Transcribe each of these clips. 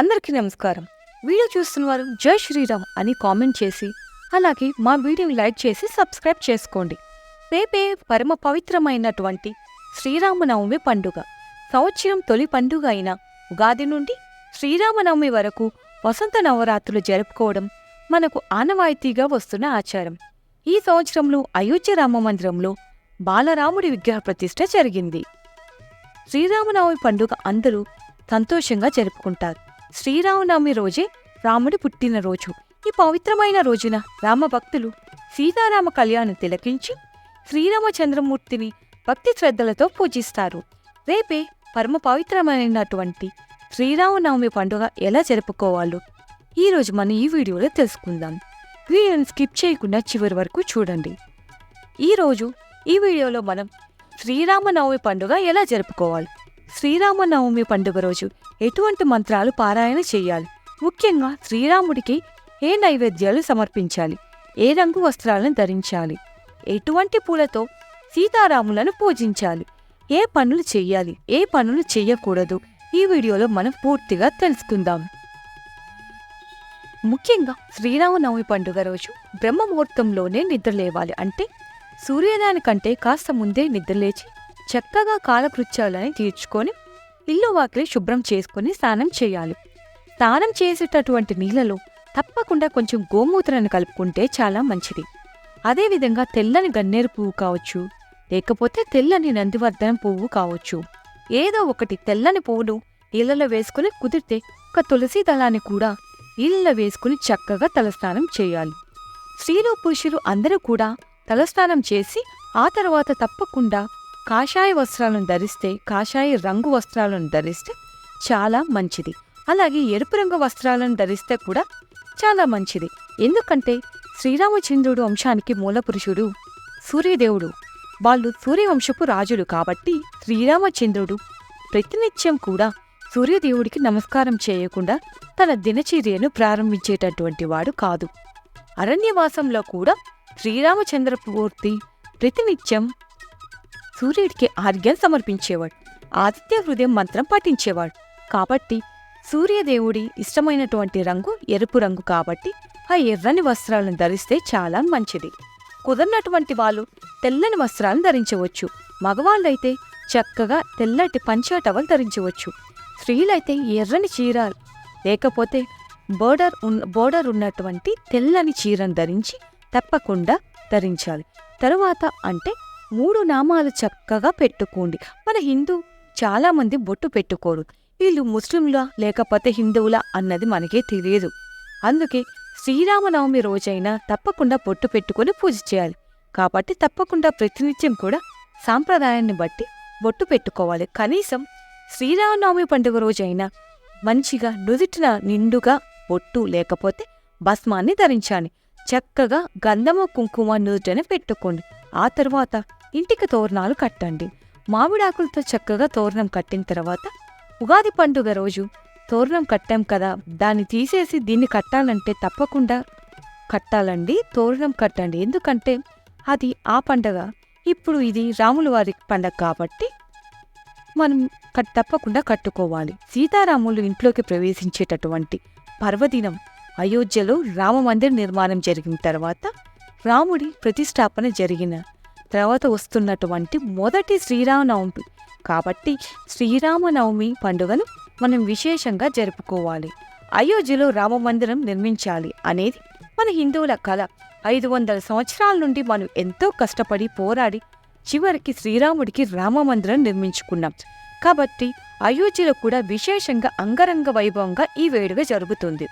అందరికీ నమస్కారం. వీడియో చూస్తున్నవారు జై శ్రీరామ్ అని కామెంట్ చేసి అలాగే మా వీడియోని లైక్ చేసి సబ్స్క్రైబ్ చేసుకోండి. రేపే పరమ పవిత్రమైనటువంటి శ్రీరామనవమి పండుగ. సంవత్సరం తొలి పండుగ అయిన ఉగాది నుండి శ్రీరామనవమి వరకు వసంత నవరాత్రులు జరుపుకోవడం మనకు ఆనవాయితీగా వస్తున్న ఆచారం. ఈ సంవత్సరంలో అయోధ్య రామ మందిరంలో బాలరాముడి విగ్రహ ప్రతిష్ఠ జరిగింది. శ్రీరామనవమి పండుగ అందరూ సంతోషంగా జరుపుకుంటారు. శ్రీరామనవమి రోజే రాముడి పుట్టినరోజు. ఈ పవిత్రమైన రోజున రామభక్తులు సీతారామ కళ్యాణం తిలకించి శ్రీరామచంద్రమూర్తిని భక్తి శ్రద్ధలతో పూజిస్తారు. రేపే పరమ పవిత్రమైనటువంటి శ్రీరామనవమి పండుగ ఎలా జరుపుకోవాలో ఈరోజు మనం ఈ వీడియోలో తెలుసుకుందాం. వీడియోని స్కిప్ చేయకుండా చివరి వరకు చూడండి. ఈరోజు ఈ వీడియోలో మనం శ్రీరామనవమి పండుగ ఎలా జరుపుకోవాలి? శ్రీరామనవమి పండుగ రోజు ఎటువంటి మంత్రాలు పారాయణ చేయాలి? ముఖ్యంగా శ్రీరాముడికి ఏ నైవేద్యాలు సమర్పించాలి? ఏ రంగు వస్త్రాలను ధరించాలి? ఎటువంటి పూలతో సీతారాములను పూజించాలి? ఏ పనులు చెయ్యాలి ఏ పనులు చేయకూడదు? ఈ వీడియోలో మనం పూర్తిగా తెలుసుకుందాం. ముఖ్యంగా శ్రీరామనవమి పండుగ రోజు బ్రహ్మ ముహూర్తంలోనే నిద్రలేవాలి అంటే సూర్యోదయానికంటే కాస్త ముందే నిద్రలేచి చక్కగా కాలకృత్యాలని తీర్చుకొని ఇల్లు వాకిలి శుభ్రం చేసుకుని స్నానం చేయాలి. స్నానం చేసేటటువంటి నీళ్ళలో తప్పకుండా కొంచెం గోమూత్రాన్ని కలుపుకుంటే చాలా మంచిది. అదేవిధంగా తెల్లని గన్నేరు పువ్వు కావచ్చు లేకపోతే తెల్లని నందివర్ధనం పువ్వు కావచ్చు. ఏదో ఒకటి తెల్లని పువ్వును నీళ్ళలో వేసుకుని కుదిరితే ఒక తులసి దళాన్ని కూడా నీళ్ళలో వేసుకుని చక్కగా తలస్నానం చేయాలి. స్త్రీలు పురుషులు అందరూ కూడా తలస్నానం చేసి ఆ తర్వాత తప్పకుండా కాషాయ వస్త్రాలను ధరిస్తే కాషాయ రంగు వస్త్రాలను ధరిస్తే చాలా మంచిది. అలాగే ఎరుపు రంగు వస్త్రాలను ధరిస్తే కూడా చాలా మంచిది. ఎందుకంటే శ్రీరామచంద్రుడు వంశానికి మూలపురుషుడు సూర్యదేవుడు. వాళ్ళు సూర్యవంశపు రాజులు కాబట్టి శ్రీరామచంద్రుడు ప్రతినిత్యం కూడా సూర్యదేవుడికి నమస్కారం చేయకుండా తన దినచర్యను ప్రారంభించేటటువంటి వాడు కాదు. అరణ్యవాసంలో కూడా శ్రీరామచంద్రమూర్తి ప్రతినిత్యం సూర్యుడికి ఆర్ఘ్యం సమర్పించేవాడు. ఆదిత్య హృదయం మంత్రం పఠించేవాడు. కాబట్టి సూర్యదేవుడి ఇష్టమైనటువంటి రంగు ఎరుపు రంగు కాబట్టి ఆ ఎర్రని వస్త్రాలను ధరిస్తే చాలా మంచిది. కుదరినటువంటి వాళ్ళు తెల్లని వస్త్రాలను ధరించవచ్చు. మగవాళ్ళైతే చక్కగా తెల్లటి పంచా టవల్ ధరించవచ్చు. స్త్రీలైతే ఎర్రని చీర లేకపోతే బోర్డర్ ఉన్న బోర్డర్ ఉన్నటువంటి తెల్లని చీరను ధరించి తప్పకుండా ధరించాలి. తరువాత అంటే మూడు నామాలు చక్కగా పెట్టుకోండి. మన హిందూ చాలామంది బొట్టు పెట్టుకోరు. వీళ్ళు ముస్లింలా లేకపోతే హిందువులా అన్నది మనకే తెలియదు. అందుకే శ్రీరామనవమి రోజైనా తప్పకుండా బొట్టు పెట్టుకొని పూజ చేయాలి. కాబట్టి తప్పకుండా ప్రతినిత్యం కూడా సాంప్రదాయాన్ని బట్టి బొట్టు పెట్టుకోవాలి. కనీసం శ్రీరామనవమి పండుగ రోజైనా మంచిగా నుదుటిన నిండుగా బొట్టు లేకపోతే భస్మాన్ని ధరించాలి. చక్కగా గంధము కుంకుమ నుదుటని పెట్టుకోండి. ఆ తర్వాత ఇంటికి తోరణాలు కట్టండి. మామిడాకులతో చక్కగా తోరణం కట్టిన తర్వాత ఉగాది పండుగ రోజు తోరణం కట్టాం కదా దాన్ని తీసేసి దీన్ని కట్టాలంటే తప్పకుండా కట్టాలండి తోరణం కట్టండి. ఎందుకంటే అది ఆ పండగ. ఇప్పుడు ఇది రాముల వారి పండగ కాబట్టి మనం కట్ తప్పకుండా కట్టుకోవాలి. సీతారాములు ఇంట్లోకి ప్రవేశించేటటువంటి పర్వదినం అయోధ్యలో రామమందిర నిర్మాణం జరిగిన తర్వాత రాముడి ప్రతిష్టాపన జరిగిన తర్వాత వస్తున్నటువంటి మొదటి శ్రీరామనవమి. కాబట్టి శ్రీరామనవమి పండుగను మనం విశేషంగా జరుపుకోవాలి. అయోధ్యలో రామమందిరం నిర్మించాలి అనేది మన హిందువుల కళ ఐదు వందల సంవత్సరాల నుండి మనం ఎంతో కష్టపడి పోరాడి చివరికి శ్రీరాముడికి రామమందిరం నిర్మించుకున్నాం. కాబట్టి అయోధ్యలో కూడా విశేషంగా అంగరంగ వైభవంగా ఈ వేడుక జరుగుతుంది.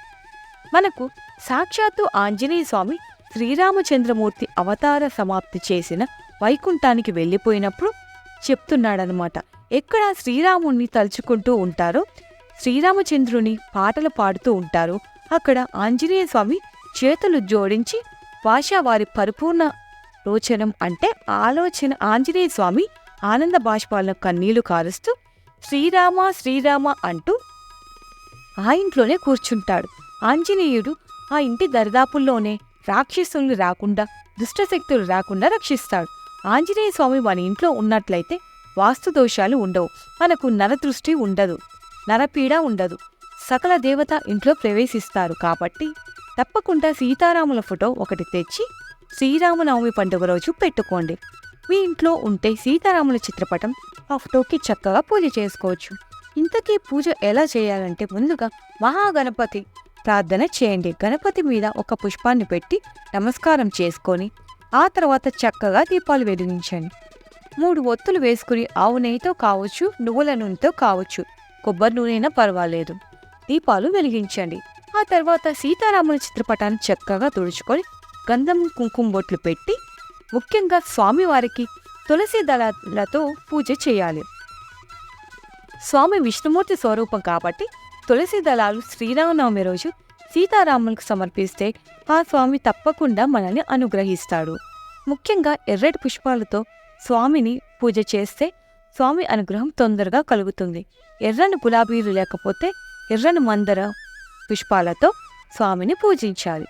మనకు సాక్షాత్తు ఆంజనేయ స్వామి శ్రీరామచంద్రమూర్తి అవతార సమాప్తి చేసిన వైకుంఠానికి వెళ్ళిపోయినప్పుడు చెప్తున్నాడనమాట ఎక్కడ శ్రీరాముణ్ణి తలుచుకుంటూ ఉంటారో శ్రీరామచంద్రుని పాటలు పాడుతూ ఉంటారో అక్కడ ఆంజనేయ స్వామి చేతులు జోడించి భాష వారి పరిపూర్ణ లోచనం అంటే ఆలోచన ఆంజనేయ స్వామి ఆనంద బాష్పాలను కన్నీళ్ళు కారుస్తూ శ్రీరామ శ్రీరామ అంటూ ఆ ఇంట్లోనే కూర్చుంటాడు. ఆంజనేయుడు ఆ ఇంటి దరిదాపుల్లోనే రాక్షసులు రాకుండా దుష్టశక్తులు రాకుండా రక్షిస్తాడు. ఆంజనేయ స్వామి మన ఇంట్లో ఉన్నట్లయితే వాస్తు దోషాలు ఉండవు. మనకు నరదృష్టి ఉండదు నరపీడ ఉండదు. సకల దేవత ఇంట్లో ప్రవేశిస్తారు కాబట్టి తప్పకుండా సీతారాముల ఫోటో ఒకటి తెచ్చి శ్రీరామనవమి పండుగ రోజు పెట్టుకోండి. మీ ఇంట్లో ఉంటే సీతారాముల చిత్రపటం ఆ ఫోటోకి చక్కగా పూజ చేసుకోవచ్చు. ఇంతకీ పూజ ఎలా చేయాలంటే ముందుగా మహాగణపతి ప్రార్థన చేయండి. గణపతి మీద ఒక పుష్పాన్ని పెట్టి నమస్కారం చేసుకొని ఆ తర్వాత చక్కగా దీపాలు వెలిగించండి. మూడు ఒత్తులు వేసుకుని ఆవు నెయ్యితో కావచ్చు నువ్వుల నూనెతో కావచ్చు కొబ్బరి నూనెనా పర్వాలేదు. దీపాలు వెలిగించండి. ఆ తర్వాత సీతారాముల చిత్రపటాన్ని చక్కగా తుడుచుకొని గంధం కుంకుమ బొట్లు పెట్టి ముఖ్యంగా స్వామివారికి తులసి దళాలతో పూజ చేయాలి. స్వామి విష్ణుమూర్తి స్వరూపం కాబట్టి తులసి దళాలు శ్రీరామనవమి రోజు సీతారాములకు సమర్పిస్తే ఆ స్వామి తప్పకుండా మనల్ని అనుగ్రహిస్తాడు. ముఖ్యంగా ఎర్రటి పుష్పాలతో స్వామిని పూజ చేస్తే స్వామి అనుగ్రహం తొందరగా కలుగుతుంది. ఎర్రని గులాబీలు లేకపోతే ఎర్రని మందర పుష్పాలతో స్వామిని పూజించాలి.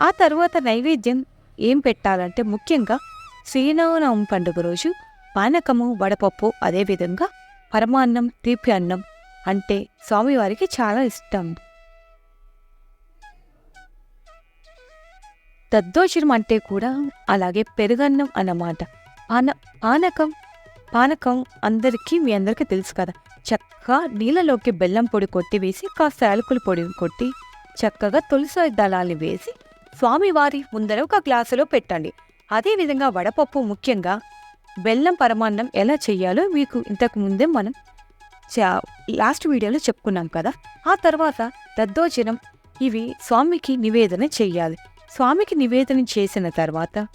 ఆ తర్వాత నైవేద్యం ఏం పెట్టాలంటే ముఖ్యంగా శ్రీరామనవమి పండుగ రోజు పానకము వడపప్పు అదేవిధంగా పరమాన్నం తీపి అన్నం అంటే స్వామివారికి చాలా ఇష్టం. దద్దోజనం అంటే కూడా అలాగే పెరుగన్నం అన్నమాట. పాన పానకం పానకం అందరికీ మీ అందరికీ తెలుసు కదా. చక్కగా నీళ్ళలోకి బెల్లం పొడి కొట్టి వేసి కాస్త యాలకుల పొడి కొట్టి చక్కగా తులసి దళాన్ని వేసి స్వామివారి ముందర ఒక గ్లాసులో పెట్టండి. అదేవిధంగా వడపప్పు ముఖ్యంగా బెల్లం పరమాన్నం ఎలా చేయాలో మీకు ఇంతకు ముందే మనం లాస్ట్ వీడియోలో చెప్పుకున్నాం కదా. ఆ తర్వాత దద్దోజనం ఇవి స్వామికి నివేదన చెయ్యాలి. స్వామికి నివేదన చేసిన తర్వాత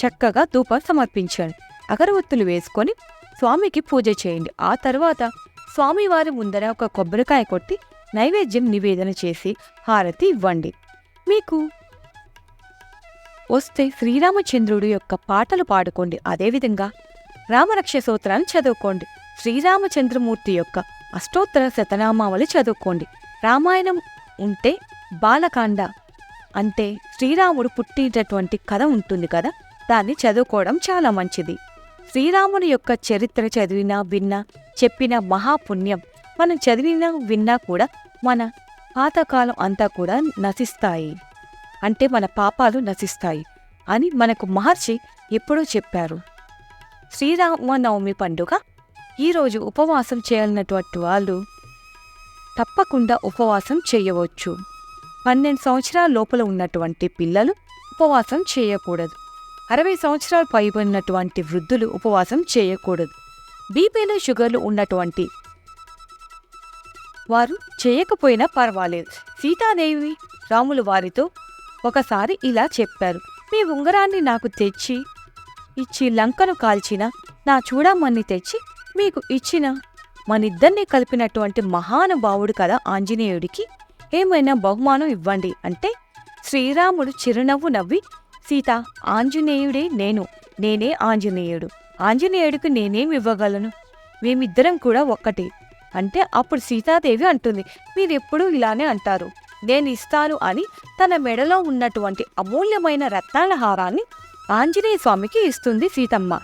చక్కగా ధూపం సమర్పించండి అగరవత్తులు వేసుకొని స్వామికి పూజ చేయండి. ఆ తర్వాత స్వామివారి ముందర ఒక కొబ్బరికాయ కొట్టి నైవేద్యం నివేదన చేసి హారతి ఇవ్వండి. మీకు వస్తే శ్రీరామచంద్రుడు యొక్క పాటలు పాడుకోండి. అదేవిధంగా రామరక్ష సూత్రాన్ని చదువుకోండి. శ్రీరామచంద్రమూర్తి యొక్క అష్టోత్తర శతనామావళి చదువుకోండి. రామాయణం ఉంటే బాలకాండ అంటే శ్రీరాముడు పుట్టినటువంటి కథ ఉంటుంది కదా దాన్ని చదువుకోవడం చాలా మంచిది. శ్రీరాముని యొక్క చరిత్ర చదివినా విన్నా చెప్పిన మహాపుణ్యం. మనం చదివినా విన్నా కూడా మన పాతకాలం అంతా కూడా నశిస్తాయి. అంటే మన పాపాలు నశిస్తాయి అని మనకు మహర్షి ఎప్పుడో చెప్పారు. శ్రీరామనవమి పండుగ ఈరోజు ఉపవాసం చేయాలన్నటువంటి వాళ్ళు తప్పకుండా ఉపవాసం చేయవచ్చు. పన్నెండు సంవత్సరాల లోపల ఉన్నటువంటి పిల్లలు ఉపవాసం చేయకూడదు. అరవై సంవత్సరాలు పైబడినటువంటి వృద్ధులు ఉపవాసం చేయకూడదు. బీపీలు షుగర్లు ఉన్నటువంటి వారు చేయకపోయినా పర్వాలేదు. సీతాదేవి రాములు వారితో ఒకసారి ఇలా చెప్పారు. మీ ఉంగరాన్ని నాకు తెచ్చి ఇచ్చి లంకను కాల్చిన నా చూడమ్మని తెచ్చి మీకు ఇచ్చిన మనిద్దరినీ కలిపినటువంటి మహానుభావుడు కదా ఆంజనేయుడికి. ఏమైనా బహుమానం ఇవ్వండి అంటే శ్రీరాముడు చిరునవ్వు నవ్వి సీత ఆంజనేయుడే నేను నేనే ఆంజనేయుడు. ఆంజనేయుడికి నేనేమి ఇవ్వగలను? మేమిద్దరం కూడా ఒక్కటే. అంటే అప్పుడు సీతాదేవి అంటుంది మీరెప్పుడూ ఇలానే అంటారు. నేను ఇస్తాను అని తన మెడలో ఉన్నటువంటి అమూల్యమైన రత్నాల హారాన్ని ఆంజనేయ స్వామికి ఇస్తుంది సీతమ్మ.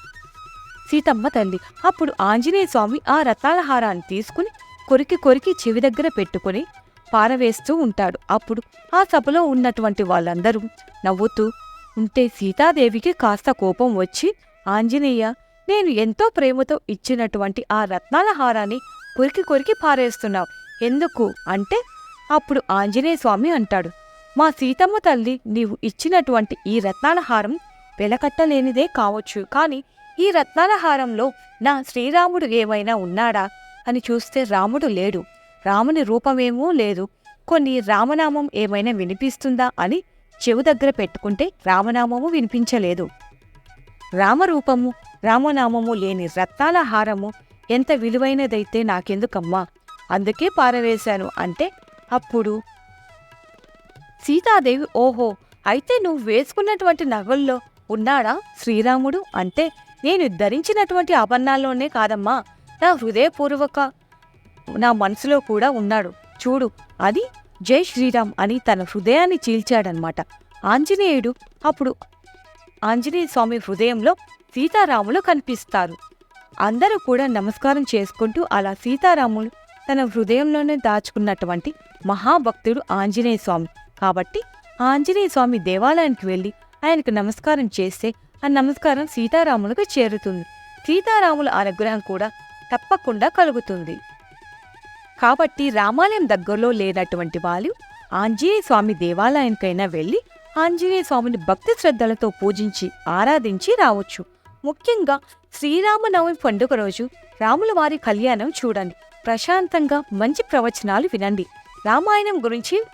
సీతమ్మ తల్లి. అప్పుడు ఆంజనేయ స్వామి ఆ రత్నాల హారాన్ని తీసుకుని కొరికి కొరికి చెవి దగ్గర పెట్టుకుని పారవేస్తూ ఉంటాడు. అప్పుడు ఆ సభలో ఉన్నటువంటి వాళ్ళందరూ నవ్వుతూ ఉంటే సీతాదేవికి కాస్త కోపం వచ్చి ఆంజనేయ నేను ఎంతో ప్రేమతో ఇచ్చినటువంటి ఆ రత్నాల హారాన్ని కొరికి కొరికి పారేస్తున్నావు. ఎందుకు? అంటే అప్పుడు ఆంజనేయ స్వామి అంటాడు మా సీతమ్మ తల్లి నీవు ఇచ్చినటువంటి ఈ రత్నాల హారం వెలకట్టలేనిదే కావచ్చు. కానీ ఈ రత్నాల హారంలో నా శ్రీరాముడు ఏమైనా ఉన్నాడా? అని చూస్తే రాముడు లేడు. రాముని రూపమేమో లేదు. కొన్ని రామనామం ఏమైనా వినిపిస్తుందా అని చెవు దగ్గర పెట్టుకుంటే రామనామము వినిపించలేదు. రామరూపము రామనామము లేని రత్నాల హారము ఎంత విలువైనదైతే నాకెందుకమ్మా? అందుకే పారవేశాను అంటే అప్పుడు సీతాదేవి ఓహో అయితే నువ్వు వేసుకున్నటువంటి నగల్లో ఉన్నాడా శ్రీరాముడు? అంటే నేను ధరించినటువంటి ఆభరణాల్లోనే కాదమ్మా. నా హృదయపూర్వక నా మనసులో కూడా ఉన్నాడు. చూడు అది జై శ్రీరామ్ అని తన హృదయాన్ని చీల్చాడనమాట ఆంజనేయుడు అప్పుడు ఆంజనేయ స్వామి హృదయంలో సీతారాములు కనిపిస్తారు. అందరూ కూడా నమస్కారం చేసుకుంటూ అలా సీతారాములు తన హృదయంలోనే దాచుకున్నటువంటి మహాభక్తుడు ఆంజనేయ స్వామి. కాబట్టి ఆంజనేయ స్వామి దేవాలయానికి వెళ్ళి ఆయనకు నమస్కారం చేస్తే ఆ నమస్కారం సీతారాములకు చేరుతుంది. సీతారాముల అనుగ్రహం కూడా తప్పకుండా కలుగుతుంది. కాబట్టి రామాలయం దగ్గరలో లేనటువంటి వాళ్ళు ఆంజనేయ స్వామి దేవాలయానికైనా వెళ్ళి ఆంజనేయ స్వామిని భక్తి శ్రద్ధలతో పూజించి ఆరాధించి రావచ్చు. ముఖ్యంగా శ్రీరామనవమి పండుగ రోజు రాముల వారి కళ్యాణం చూడండి. ప్రశాంతంగా మంచి ప్రవచనాలు వినండి. రామాయణం గురించి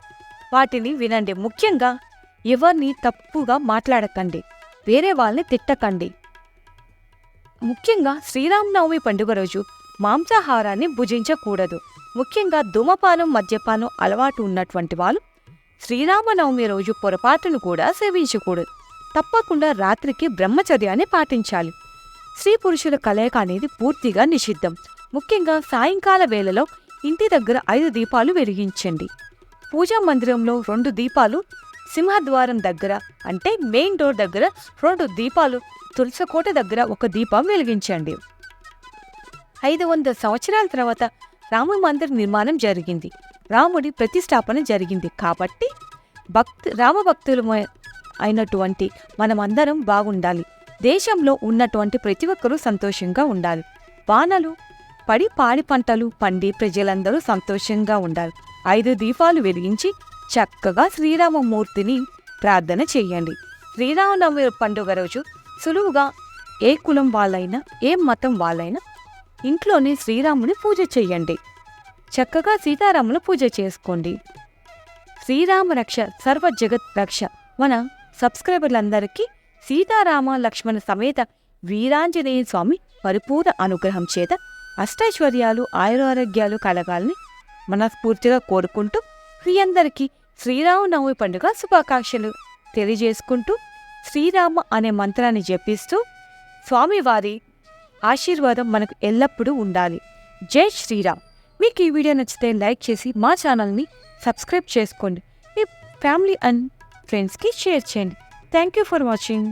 వాటిని వినండి. ముఖ్యంగా ఎవరిని తప్పుగా మాట్లాడకండి. వేరే వాళ్ళని తిట్టకండి. ముఖ్యంగా శ్రీరామనవమి పండుగ రోజు మాంసాహారాన్ని భుజించకూడదు. ముఖ్యంగా ధూమపానం మద్యపానం అలవాటు ఉన్నటువంటి వాళ్ళు శ్రీరామనవమి రోజు పొరపాటును కూడా సేవించకూడదు. తప్పకుండా రాత్రికి బ్రహ్మచర్యాన్ని పాటించాలి. స్త్రీ పురుషుల కలయిక అనేది పూర్తిగా నిషిద్ధం. ముఖ్యంగా సాయంకాల వేళలో ఇంటి దగ్గర ఐదు దీపాలు వెలిగించండి. పూజా మందిరంలో రెండు దీపాలు సింహద్వారం దగ్గర అంటే మెయిన్ డోర్ దగ్గర రెండు దీపాలు తులసకోట దగ్గర ఒక దీపం వెలిగించండి. ఐదు వందల సంవత్సరాల తర్వాత రామ మందిర నిర్మాణం జరిగింది. రాముడి ప్రతిష్టాపన జరిగింది కాబట్టి భక్తి రామభక్తులు అయినటువంటి మనమందరం బాగుండాలి. దేశంలో ఉన్నటువంటి ప్రతి ఒక్కరూ సంతోషంగా ఉండాలి. వానలు పడి పాడి పంటలు పండి ప్రజలందరూ సంతోషంగా ఉండాలి. ఐదు దీపాలు వెలిగించి చక్కగా శ్రీరామమూర్తిని ప్రార్థన చేయండి. శ్రీరామనవమి పండుగ రోజు సులువుగా ఏ కులం వాళ్ళైనా ఏ మతం వాళ్ళైనా ఇంట్లోనే శ్రీరాముని పూజ చేయండి. చక్కగా సీతారాముల పూజ చేసుకోండి. శ్రీరామ రక్ష సర్వ జగత్ రక్ష మన సబ్స్క్రైబర్లందరికీ సీతారామ లక్ష్మణ సమేత వీరాంజనేయ స్వామి పరిపూర్ణ అనుగ్రహం చేత అష్టైశ్వర్యాలు ఆయురారోగ్యాలు కలగాలని మనస్ఫూర్తిగా కోరుకుంటూ మీ అందరికీ శ్రీరామనవమి పండుగ శుభాకాంక్షలు తెలియజేసుకుంటూ శ్రీరామ అనే మంత్రాన్ని జపిస్తూ స్వామివారి ఆశీర్వాదం మనకు ఎల్లప్పుడూ ఉండాలి. జై శ్రీరామ్. మీకు ఈ వీడియో నచ్చితే లైక్ చేసి మా ఛానల్ని సబ్స్క్రైబ్ చేసుకోండి. మీ ఫ్యామిలీ అండ్ ఫ్రెండ్స్కి షేర్ చేయండి. Thank you for watching.